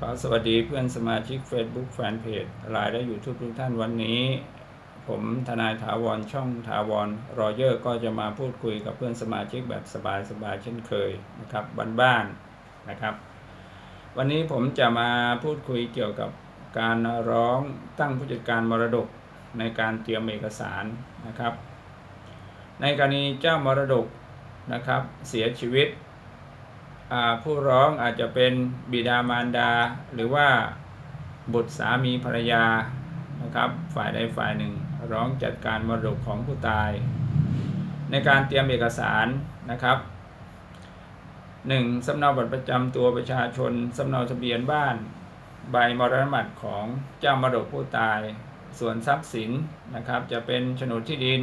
ขอสวัสดีเพื่อนสมาชิก Facebook Fanpage ไลน์และ YouTube ทุกท่านวันนี้ ผมทนายถาวรช่องถาวรรอเยอร์ก็จะมาพูดคุยกับเพื่อนสมาชิกแบบสบายๆเช่นเคยนะครับบ้านๆนะครับ วันนี้ผมจะมาพูดคุยเกี่ยวกับการร้องตั้งผู้จัดการมรดกในการเตรียมเอกสารนะครับ ในกรณีเจ้ามรดกนะครับ เสียชีวิต ผู้ร้องอาจจะเป็นบิดามารดา หรือว่าบุตรสามีภรรยานะครับฝ่ายใดฝ่ายหนึ่งร้องจัดการมรดกของผู้ตาย ในการเตรียมเอกสารนะครับ 1. สำเนาบัตรประจำตัวประชาชนสำเนาทะเบียนบ้าน ใบมรณบัตรของเจ้ามรดกผู้ตาย ส่วนทรัพย์สินนะครับ จะเป็นโฉนดที่ดิน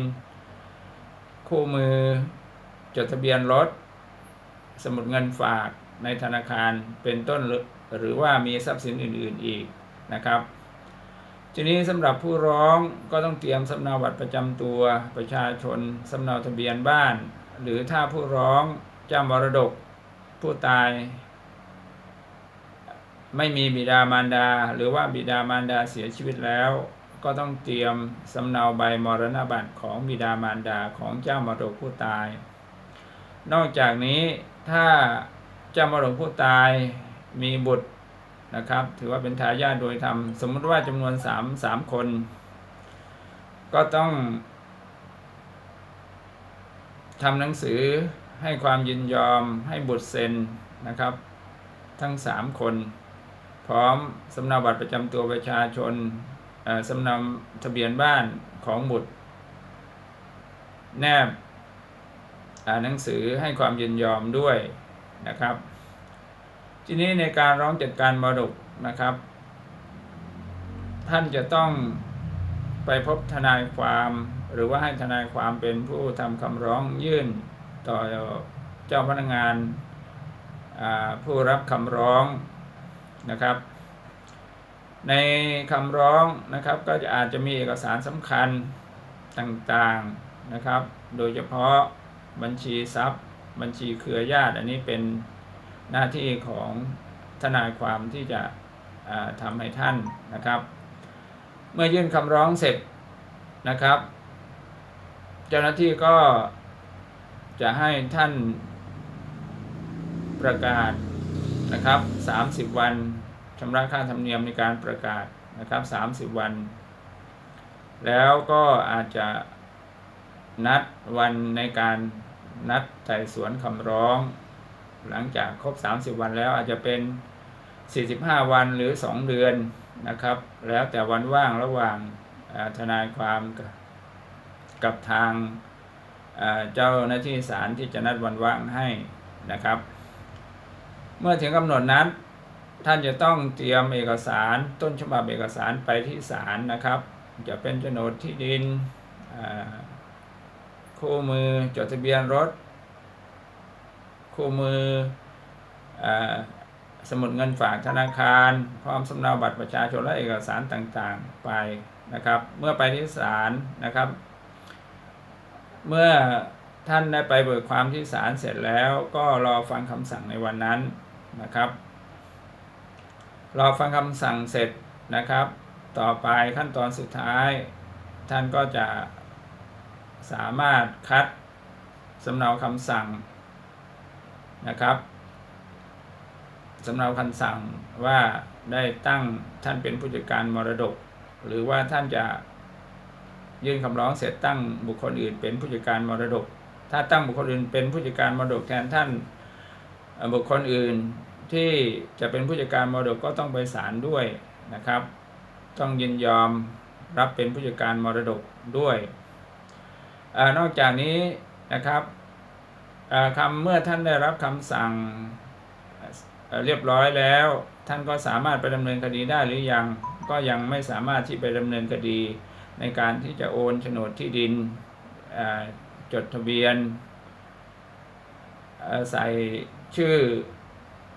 คู่มือจดทะเบียนรถ สมุดเงินฝากในธนาคารเป็นต้นหรือว่ามีทรัพย์สินอื่น ๆอีกนะครับ ทีนี้สำหรับผู้ร้องก็ต้องเตรียมสำเนาบัตรประจำตัวประชาชนสำเนาทะเบียนบ้าน หรือถ้าผู้ร้องเจ้ามรดกผู้ตาย ไม่มีบิดามารดา หรือว่าบิดามารดาเสียชีวิตแล้ว ก็ต้องเตรียมสำเนาใบมรณบัตรของบิดามารดาของเจ้ามรดกผู้ตาย นอกจากนี้ถ้าเจ้ามรดกผู้ตายมีบุตรนะครับ ถือว่าเป็นทายาทโดยธรรม สมมติว่าจำนวน3 3คน ก็ต้องทำหนังสือให้ความยินยอมให้บุตรเซ็นนะครับ ทั้ง 3 คน พร้อมสำเนาบัตรประจำตัวประชาชนอ่อสำเนาทะเบียนบ้านของบุตร แนบ หนังสือให้ความยินยอมด้วยนะครับ ทีนี้ในการร้องจัดการมรดกนะครับ ท่านจะต้องไปพบทนายความหรือว่าให้ทนายความเป็นผู้ทำคำร้องยื่นต่อเจ้าพนักงานาผู้รับคำร้องนะครับ ในคำร้องนะครับก็จะอาจจะมีเอกสารสำคัญต่างๆนะครับ โดยเฉพาะ บัญชีทรัพย์ บัญชีเครือญาติ อันนี้เป็นหน้าที่ของทนายความที่จะอ่าทำให้ท่านนะครับ เมื่อยื่นคำร้องเสร็จนะครับ เจ้าหน้าที่ก็จะให้ท่านประกาศนะครับ 30 วันชำระค่าธรรมเนียมในการประกาศนะครับ 30 วัน แล้วก็อาจจะ นัดวันในการนัดไต่สวนคำร้อง หลังจากครบ 30 วันแล้วอาจจะเป็น 45 วันหรือ 2 เดือนนะครับ แล้วแต่วันว่างระหว่างทนายความกับกับทางเจ้าหน้าที่ศาลที่จะนัดวันว่างให้นะครับ เมื่อถึงกำหนดนั้นท่านจะต้องเตรียมเอกสารต้นฉบับเอกสารไปที่ศาลนะครับ จะเป็นโฉนดที่ดิน คู่มือจดทะเบียนรถ คู่มืออสมุดเงินฝากธนาคาร พร้อมสำเนาบัตรประชาชนและเอกสารต่างๆไปนะครับ เมื่อไปที่ศาลนะครับ เมื่อท่านได้ไปเบิกความที่ศาลเสร็จแล้วก็รอฟังคำสั่งในวันนั้นนะครับ รอฟังคำสั่งเสร็จนะครับ ต่อไปขั้นตอนสุดท้าย ท่านก็จะ สามารถคัดสำเนาคำสั่งนะครับสำเนาคำสั่งว่าได้ตั้งท่านเป็นผู้จัดการมรดก หรือว่าท่านจะยื่นคำร้องเสร็จตั้งบุคคลอื่นเป็นผู้จัดการมรดก ถ้าตั้งบุคคลอื่นเป็นผู้จัดการมรดกแทนท่านบุคคลอื่นที่จะเป็นผู้จัดการมรดกก็ต้องไปศาลด้วยนะครับ ต้องยินยอมรับเป็นผู้จัดการมรดกด้วย นอกจากนี้นะครับคำเมื่อท่านได้รับคำสั่งเเรียบร้อยแล้ว ท่านก็สามารถไปดำเนินคดีได้หรือยังก็ยังไม่สามารถที่ไปดำเนินคดี ในการที่จะโอนโฉนดที่ดินจดทะเบียนใส่ชื่อ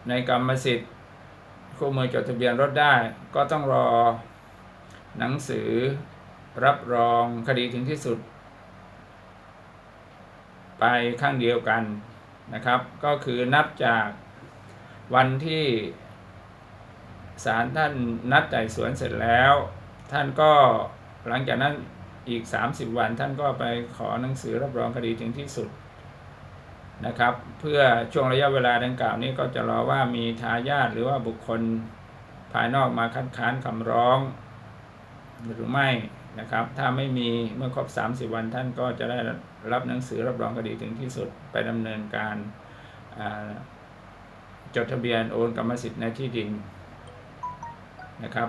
ในกรรมสิทธิ์คู่มือจดทะเบียนรถได้ ก็ต้องรอหนังสือรับรองคดีถึงที่สุด ไปข้างเดียวกันนะครับ ก็คือนับจากวันที่ศาลท่านนัดไต่สวนเสร็จแล้ว ท่านก็หลังจากนั้นอีก 30 วันท่านก็ไปขอหนังสือรับรองคดีถึงที่สุดนะครับ เพื่อช่วงระยะเวลาดังกล่าวนี้ก็จะรอว่ามีทายาทหรือว่าบุคคลภายนอกมาคัดค้านคำร้อง หรือไม่นะครับ ถ้าไม่มีเมื่อครบ 30 วันท่านก็จะได้ รับหนังสือรับรองคดีถึงที่สุดไปดำเนินการจดทะเบียนโอนกรรมสิทธิ์ในที่ดินนะครับ